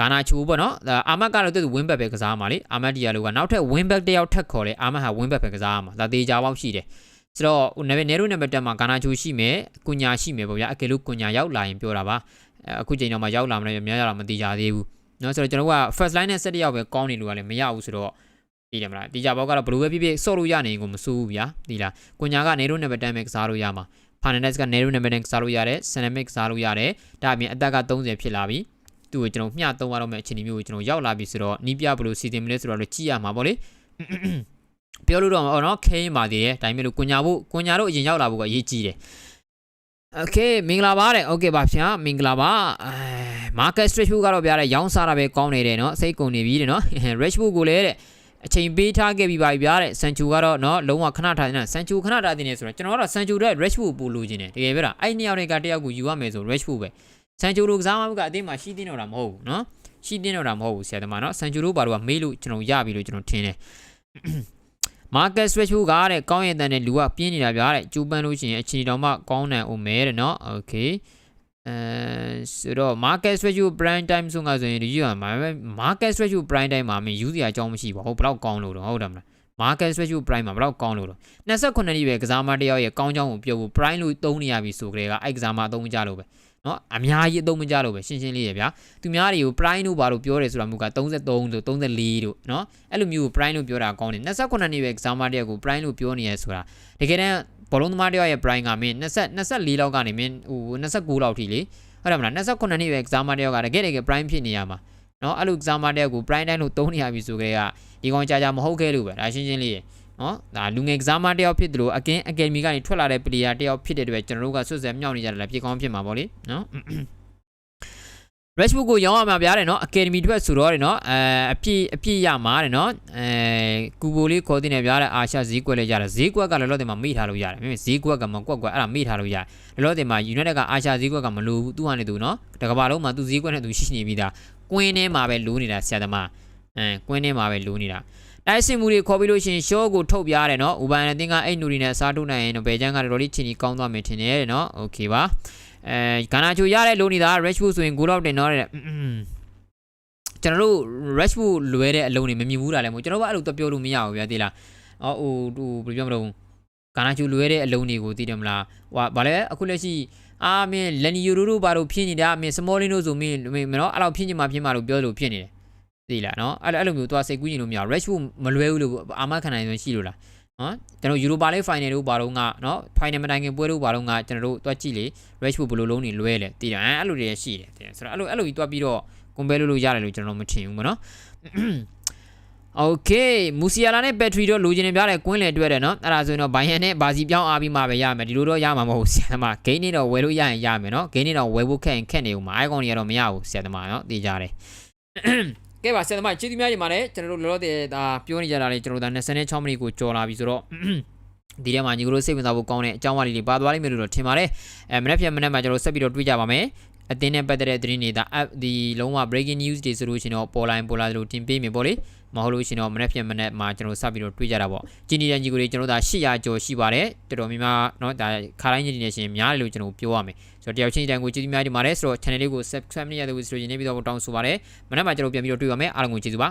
ဂါနာချိုပေါ့နော်အာမတ်ကတော့သူ win back ပဲကစားမှာလေအာမတ်ဒီယာလိုကနောက်ထပ် win back တယောက်ထပ်ခေါ်တယ်အာမတ်ဟာ win back ပဲကစားမှာဒါတေချာပေါက်ရှိတယ်ဆိုတော့နဘေနေရိုနံပါတ်10မှာဂါနာချိုရှိမယ်ကုညာရှိမယ်ပေါ့ဗျာအကယ်လို့ကုညာရောက်လာရင်ပြောတာပါအခုချိန်တော့မှရောက်လာမလဲများရတာမတိကြသေးဘူးเนาะဆိုတော့ကျွန်တော်က first line နဲ့7ရောက်ပဲကောင်းနေလို့ကလည်းမရဘူးဆိုတော့ဒီတယ်မလားဒီကြဘောက်ကတော့ဘယ်လိုပဲဖြစ်ဖြစ်ဆော့လို့ရနေကိုမစိုးဘူးဗျာဒီလားကွန်ညာကနေရိုနံပါတ်10ပဲကစားလို့ရမှာဖာနန်ဒက်စ်ကနေရိုနံပါတ်10ကစားလို့ရတယ်ဆန်နမစ်ကစားလို့ရတယ်ဒါအပြင်အသက်က30ဖြစ်လာပြီ သူ့ကိုကျွန်တော်မျှသုံးရတော့မယ့်အခြေအနေမျိုးကိုကျွန်တော်ရောက်လာပြီဆိုတော့နီးပြဘယ်လိုစီစဉ်မလဲဆိုတော့လည်းကြည့်ရမှာပေါ့လေပြောလို့တော့အော်နော်ခဲရင်ပါသေးတယ်ဒါပေမဲ့လို့ကွန်ညာဖို့ကွန်ညာတို့အရင်ရောက်လာဖို့ကအရေးကြီးတယ်โอเคမင်္ဂလာပါတဲ့โอเคပါဗျာမင်္ဂလာပါအဲ market stretch ကတော့ဗျာတဲ့ရောင်းစားတာပဲကောင်းနေတယ်เนาะစိတ်ကုန်နေပြီတဲ့เนาะ rich book ကိုလည်းတဲ့အချိန်ပေးထားခဲ့ပြီးပါပြီဗျာတဲ့ဆန်ချူကတော့เนาะလုံးဝခဏထားနေတာဆန်ချူခဏထားနေဆိုတော့ကျွန်တော်ကတော့ဆန်ချူတဲ့ rich book ပို့လို့ခြင်းတယ်တကယ်ပဲလားအဲ့နှစ်ယောက်တွေကတယောက်ကိုယူရမယ်ဆို rich book ပဲ ဆန်ချူတို့ကစားမှကအတင်းမှာရှိတင်းတော့တာမဟုတ်ဘူးเนาะရှိတင်းတော့တာမဟုတ်ဘူးဆရာသမားเนาะဆန်ချူတို့ဘာလို့ကမေးလို့ကျွန်တော်ရပြီလို့ကျွန်တော်ထင်တယ် market switch ကတဲ့ကောင်းရင်တန်တဲ့လူကပြင်းနေတာဗျာတဲ့ကျူပန်းလို့ရှိရင်အချိန်တောင်မှကောင်းနိုင်အောင်မဲတဲ့เนาะ okay အဲဆိုတော့ market switch prime time ဆိုငါဆိုရင်ဒီယူမှာ market switch prime time မှာမင်းယူစရာအကြောင်းမရှိပါဘူးဘယ်တော့ကောင်းလို့တော့ဟုတ်တယ်မလား market switch prime မှာဘယ်တော့ကောင်းလို့တော့28နှစ်ပဲကစားမတယောက်ရဲ့ကောင်းကြောင်းကိုပြောဖို့ prime လို့သုံးနေရပြီဆိုကြတဲ့ကအဲ့ကစားမအသုံးမကြလို့ပဲ เนาะအများကြီးအသုံးမကြလို့ပဲရှင်းရှင်းလေးရဗျာသူများတွေကို prime လို့ဘာလို့ပြောတယ်ဆိုတာမျိုးက33တို့34တို့เนาะအဲ့လိုမျိုး prime လို့ပြောတာကောင်းတယ်28နှစ်ပဲကစားမတယောက်ကို prime လို့ပြောနေရဆိုတာတကယ်တမ်းဘောလုံးသမားတယောက်ရဲ့ prime ကမင်း20 24လောက်ကနေမင်းဟို29လောက်ထိလေဟုတ်တယ်မလား28နှစ်ပဲကစားမတယောက်ကတကယ်တကယ် prime ဖြစ်နေရမှာเนาะအဲ့လိုကစားမတယောက်ကို prime တိုင်းလို့သုံးနေရပြီဆိုကြတဲ့ကဒီကောင်ကြာကြာမဟုတ်ခဲ့လို့ပဲဒါရှင်းရှင်းလေးရ နော်ဒါလူငယ်ကစားမတယောက်ဖြစ်တယ်လို့အကင်းအကယ်ဒမီကနေထွက်လာတဲ့ပလေယာတယောက်ဖြစ်တဲ့အတွက်ကျွန်တော်တို့ကဆွတ်ဆဲမြောက်နေကြတယ်လည်းဖြစ်ကောင်းဖြစ်မှာပေါ့လေနော် Rashford ကိုရောင်းရမှာဗျာတယ်နော် Academy အတွက်ဆိုတော့တယ်နော်အဲအပြည့်အပြည့်ရမှာတယ်နော်အဲကူဘိုလေးခေါ်တင်နေဗျာတဲ့အာရှဈေးကွက်လေးကြတယ်ဈေးကွက်ကလည်းလောလောဆယ်မှာမေ့ထားလို့ရတယ်မင်းဈေးကွက်ကမကွက်ကွက်အဲ့ဒါမေ့ထားလို့ရတယ်လောလောဆယ်မှာ United ကအာရှဈေးကွက်ကမလိုဘူးသူ့ဟာနေသူနော်တကဘာလုံးမှာသူဈေးကွက်နဲ့သူရှိနေပြီးသားကွင်းထဲမှာပဲလိုးနေတာဆရာသမားအဲကွင်းထဲမှာပဲလိုးနေတာ တိုက်စစ်မှုတွေခေါ်ပြီးလို့ရှိရင်ရှော့ကိုထုတ်ပြရတယ်နော်ဥပန်နဲ့တင်းကအဲ့နူရီနဲ့စားထုတ်နိုင်ရင်တော့ဘယ်ချမ်းကတော်တော်လေးချင်းကြီးကောင်းသွားမယ်ထင်တယ်တဲ့နော်โอเคပါအဲဂါနာချိုရတဲ့လိုနေတာ Rashford ဆိုရင်ဂိုးတော့တင်တော့တဲ့ကျွန်တော်တို့ Rashford လွဲတဲ့အလုံးတွေမမြင်ဘူးတာလည်းမဟုတ်ကျွန်တော်ကအဲ့လိုတော့ပြောလို့မရဘူးဗျာသိလားအော်ဟိုဟိုဘယ်လိုပြောမလို့ဂါနာချိုလွဲတဲ့အလုံးတွေကိုသိတယ်မလားဟိုဗာလဲအခုလက်ရှိအာမင်းလန်နီယိုရိုတို့ဘာလို့ဖြစ်နေတာမင်းစမောလင်းတို့ဆိုမင်းမနော်အဲ့လောက်ဖြစ်နေမှာဖြစ်မှာလို့ပြောလို့ဖြစ်နေတယ် သိလားနော်အဲ့အဲ့လိုမျိုးသွားစိတ်ကူးရင်လို့မရ Rashford မလွဲဘူးလို့အာမခံနိုင်ဆိုရှိလို့လားနော်ကျွန်တော်ယူရိုပါလေးဖိုင်နယ်တို့ဘာတော့ကနော်ဖိုင်နယ်မတိုင်ခင်ပွဲတို့ဘာတော့ကကျွန်တော်တို့တွက်ကြည့်လေ Rashford ဘယ်လိုလုံးနေလွဲလဲတည်တယ်အဲ့လိုတွေရှိတယ်တည်တယ်ဆိုတော့အဲ့လိုအဲ့လိုကြီးတွက်ပြီးတော့ compare လုပ်လို့ရတယ်လို့ကျွန်တော်မထင်ဘူးမနော် Okay မူစီယာလာနဲ့ဘက်ထရီတော့လိုချင်နေပြတယ်ကွင်းလေတွေ့တယ်နော်အဲ့ဒါဆိုရင်တော့ဘိုင်ယန်နဲ့ဘာစီပြောင်းအားပြီးမှပဲရမယ်ဒီလိုတော့ရမှာမဟုတ်ဆရာသမားဂိမ်းနေတော့ဝယ်လို့ရရင်ရမယ်နော်ဂိမ်းနေတော့ဝယ်ဖို့ခက်ရင်ခက်နေဦးမှာအိုင်ကွန်တွေကတော့မရဘူးဆရာသမားနော်သိကြတယ် ကဲပါဆရာသမားကျေးဇူးများကြီးပါတယ်ကျွန်တော်တို့လောလောဆယ်ဒါပြောနေကြတာလေကျွန်တော်တို့ဒါ26မိနစ်ကိုကြော်လာပြီဆိုတော့ဒီထဲမှာညီကတို့စိတ်ဝင်စားဖို့ကောင်းတဲ့အကြောင်းအရာတွေပါသွားလိမ့်မယ်လို့တော့ထင်ပါတယ်အဲမနေ့ဖြန်မနေ့မှာကျွန်တော်ဆက်ပြီးတော့တွေ့ကြပါမယ်အတင်းနဲ့ပတ်သက်တဲ့သတင်းတွေဒါ app ဒီလုံးဝ breaking news တွေဆိုလို့ရှိရင်တော့ပေါ်လိုင်းပေါ်လာလို့တင်ပေးမယ်ပေါ့လေ မဟုတ်လို့ရှိရင်တော့မနေ့ဖြန်မနေ့မှာကျွန်တော်စပြီးတော့တွေ့ကြတာပေါ့ဂျင်းနေတဲ့ညီကိုတွေကျွန်တော်ဒါ800ကျော်ရှိပါတယ်တော်တော်များများเนาะဒါခါတိုင်းညီနေရှင်များတယ်လို့ကျွန်တော်ပြောရမယ်ဆိုတော့တယောက်ချင်းတိုင်းကိုကျေးဇူးများတင်ပါတယ်ဆိုတော့ channel လေးကို subscribe လုပ်ရတဲ့ဆိုရင်နေပြီးတော့တောင်းဆိုပါတယ်မနေ့မှာကျွန်တော်ပြန်ပြီးတော့တွေ့ပါမယ်အားလုံးကိုကျေးဇူးပါ